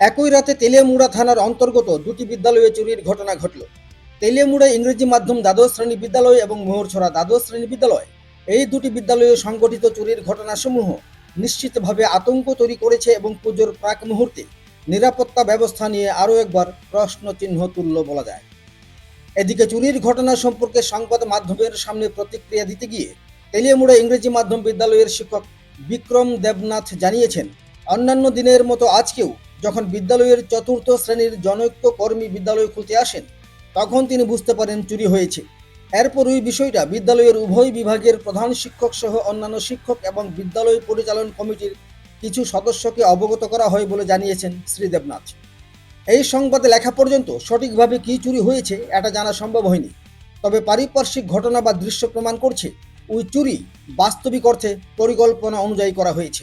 একই রাতে তেলিয়ামুড়া থানার অন্তর্গত দুটি বিদ্যালয়ে চুরির ঘটনা ঘটল। তেলিয়ামুড়া ইংরেজি মাধ্যম দ্বাদশ শ্রেণি বিদ্যালয় এবং মোহরছড়া দ্বাদশ শ্রেণি বিদ্যালয় এই দুটি বিদ্যালয়ে সংগঠিত চুরির ঘটনাসমূহ নিশ্চিতভাবে আতঙ্ক তৈরি করেছে এবং পুজোর প্রাক মুহূর্তে নিরাপত্তা ব্যবস্থা নিয়ে আরও একবার প্রশ্ন চিহ্ন তুলল বলা যায়। এদিকে চুরির ঘটনা সম্পর্কে সংবাদ মাধ্যমের সামনে প্রতিক্রিয়া দিতে গিয়ে তেলিয়ামুড়া ইংরেজি মাধ্যম বিদ্যালয়ের শিক্ষক বিক্রম দেবনাথ জানিয়েছেন, অন্যান্য দিনের মতো আজকেও যখন বিদ্যালয়ের চতুর্থ শ্রেণির জনৈক্য কর্মী বিদ্যালয় খুলতে আসেন, তখন তিনি বুঝতে পারেন চুরি হয়েছে। এরপর ওই বিষয়টা বিদ্যালয়ের উভয় বিভাগের প্রধান শিক্ষক সহ অন্যান্য শিক্ষক এবং বিদ্যালয় পরিচালন কমিটির কিছু সদস্যকে অবগত করা হয় বলে জানিয়েছেন শ্রী দেবনাথ। এই সংবাদে লেখা পর্যন্ত সঠিকভাবে কী চুরি হয়েছে এটা জানা সম্ভব হয়নি। তবে পারিপার্শ্বিক ঘটনা বা দৃশ্য প্রমাণ করছে, ওই চুরি বাস্তবিক অর্থে পরিকল্পনা অনুযায়ী করা হয়েছে।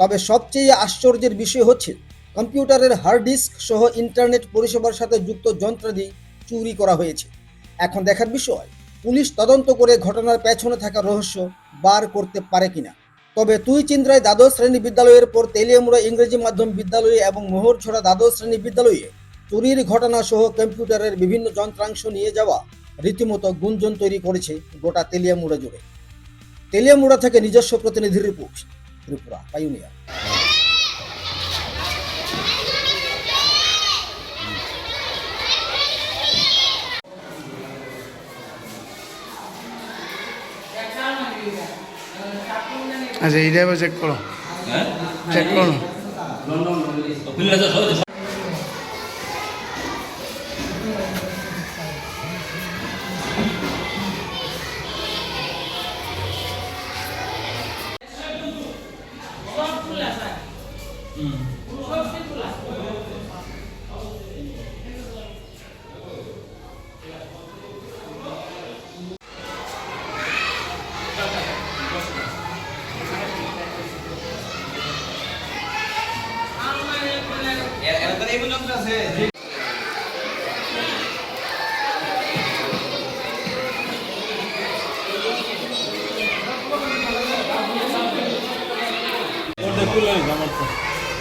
তবে সবচেয়ে আশ্চর্যের বিষয় হচ্ছে কম্পিউটারের হার্ড ডিস্ক সহ ইন্টারনেট পরিষেবার সাথে যুক্ত যন্ত্রাদি চুরি করা হয়েছে। এখন দেখার বিষয়, পুলিশ তদন্ত করে ঘটনার পেছনে থাকা রহস্য বার করতে পারে কিনা? তবে তুই চিন্দ্রায় দ্বাদশ শ্রেণি বিদ্যালয়ের পর তেলিয়ামুড়া ইংরেজি মাধ্যম বিদ্যালয়ে এবং মোহরছড়া দ্বাদশ শ্রেণি বিদ্যালয়ে চুরির ঘটনা সহ কম্পিউটারের বিভিন্ন যন্ত্রাংশ নিয়ে যাওয়া রীতিমতো গুঞ্জন তৈরি করেছে গোটা তেলিয়ামুড়া জুড়ে। তেলিয়ামুড়া থেকে নিজস্ব প্রতিনিধির রিপোর্ট, ত্রিপুরা পাইউনিয়া আচ্ছা এইটা এবার চেক করো। চেক করো।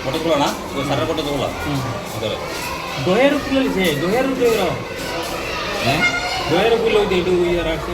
ফটো তোলা না ওই সারের ফটো তোলা দহের কিলো লিছে দহের কিলো হ্যাঁ? দহের কিলো দিয়ে একটু ইয়ে রাখছে।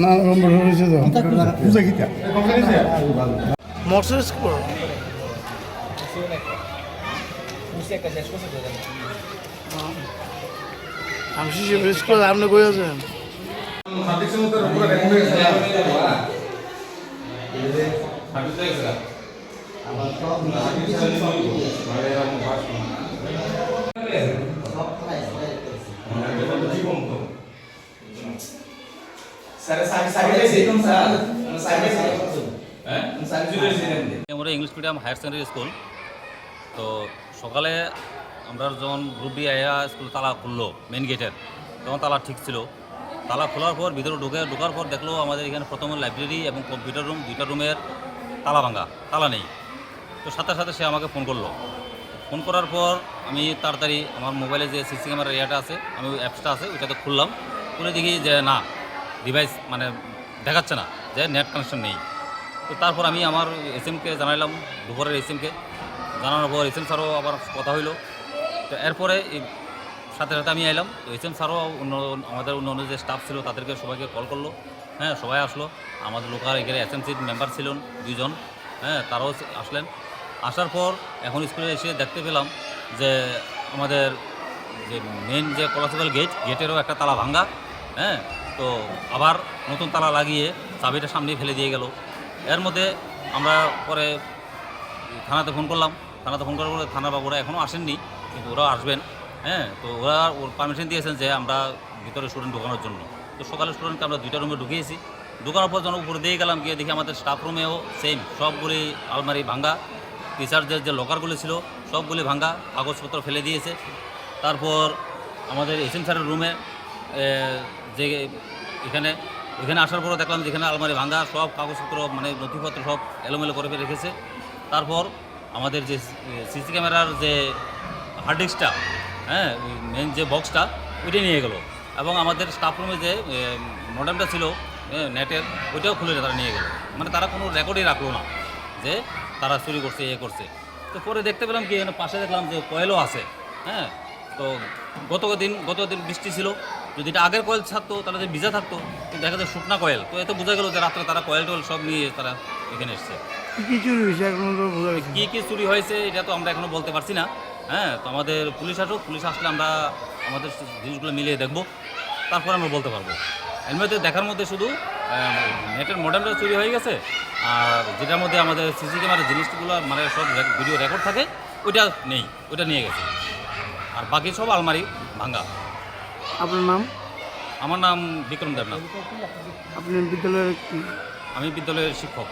না কম্পিউটার রয়েছে তো। বুঝা কিতা মর্সেস করো আমি শিশু স্কুল আপনি কই আছেন? আমরা English medium higher secondary school তো সকালে আমরা যখন গ্রুপ ডি আয়া স্কুল তালা খুললো মেন গেটের তখন তালা ঠিক ছিল তালা খোলার পর ভিতরে ঢুকে ঢোকার পর দেখল আমাদের এখানে প্রথমে লাইব্রেরি এবং কম্পিউটার রুম দুইটা রুমের তালা ভাঙা তালা নেই তো সাথে সাথে সে আমাকে ফোন করল ফোন করার পর আমি তাড়াতাড়ি আমার মোবাইলে যে সিসি ক্যামেরার ইয়েটা আছে আমি ওই অ্যাপসটা আছে ওইটাতে খুললাম খুলে দেখি যে না ডিভাইস মানে দেখাচ্ছে না যে নেট কানেকশন নেই। তো তারপর আমি আমার এস এমকে জানাইলাম, দুপুরের এস এমকে জানানোর পর এস এম স্যারও আবার কথা হইল। তো এরপরে সাথে সাথে আমি এলাম তো এস এম স্যারও অন্য আমাদের অন্য অন্য যে স্টাফ ছিল তাদেরকে সবাইকে কল করল। হ্যাঁ সবাই আসলো। আমাদের লোকাল এখানে এস এম সির মেম্বার ছিলেন দুজন হ্যাঁ তারাও আসলেন। আসার পর এখন স্কুলে এসে দেখতে পেলাম যে আমাদের যে মেন যে কলাসিবল গেট গেটেরও একটা তালা ভাঙ্গা। হ্যাঁ তো আবার নতুন তালা লাগিয়ে চাবিটা সামনে ফেলে দিয়ে গেল। এর মধ্যে আমরা পরে থানাতে ফোন করলাম। থানাতে ফোন করার পরে থানার বাবুরা এখনও আসেননি, কিন্তু ওরা আসবেন। হ্যাঁ তো ওরা ওর পারমিশন দিয়েছেন যে আমরা ভিতরে স্টুডেন্ট ঢোকানোর জন্য। তো সকালে স্টুডেন্টকে আমরা দুইটা রুমে ঢুকিয়েছি। ঢোকানোর পর যখন উপরে দিয়ে গেলাম, গিয়ে দেখি আমাদের স্টাফ রুমেও সেম সবগুলি আলমারি ভাঙ্গা টিচারদের যে লকারগুলি ছিল, সবগুলি ভাঙ্গা কাগজপত্র ফেলে দিয়েছে। তারপর আমাদের এসএম স্যারের রুমে যে এখানে এখানে আসার পরও দেখলাম যেখানে আলমারি ভাঙা, সব কাগজপত্র মানে নথিপত্র সব এলোমেলো করে রেখেছে। তারপর আমাদের যে সিসি ক্যামেরার যে হার্ড ডিস্কটা হ্যাঁ মেন যে বক্সটা ওইটা নিয়ে গেল। এবং আমাদের স্টাফ রুমে যে মডেমটা ছিল নেটের ওইটাও খুলে তারা নিয়ে গেল। মানে তারা কোনো রেকর্ডই রাখল না যে তারা চুরি করছে, এ করছে। তো পরে দেখতে পেলাম কি পাশে দেখলাম যে কয়েলও আছে হ্যাঁ। তো গত দিন গত দিন বৃষ্টি ছিল যদি এটা আগের কয়েল থাকতো তাহলে যে ভিজা থাকতো কিন্তু দেখা যায় শুকনা কয়েল তো এতে বোঝা গেল যে রাত্রে তারা কয়েল টয়েল সব নিয়ে তারা এখানে এসছে। কি কি চুরি হয়েছে? এখন তো কী কী চুরি হয়েছে এটা তো আমরা এখনও বলতে পারছি না। হ্যাঁ তো আমাদের পুলিশ আসুক পুলিশ আসলে আমরা আমাদের জিনিসগুলো মিলিয়ে দেখব। তারপর আমরা বলতে পারব। মধ্যে দেখার মধ্যে শুধু নেটের মডেলটা চুরি হয়ে গেছে আর যেটার মধ্যে আমাদের সিসি ক্যামেরার জিনিসগুলো মানে সব ভিডিও রেকর্ড থাকে ওইটা নেই ওইটা নিয়ে গেছে। আর বাকি সব আলমারি ভাঙ্গা আপনার নাম? আমার নাম বিক্রম দেবনাথ। আপনি বিদ্যালয়ের কি? আমি বিদ্যালয়ের শিক্ষক।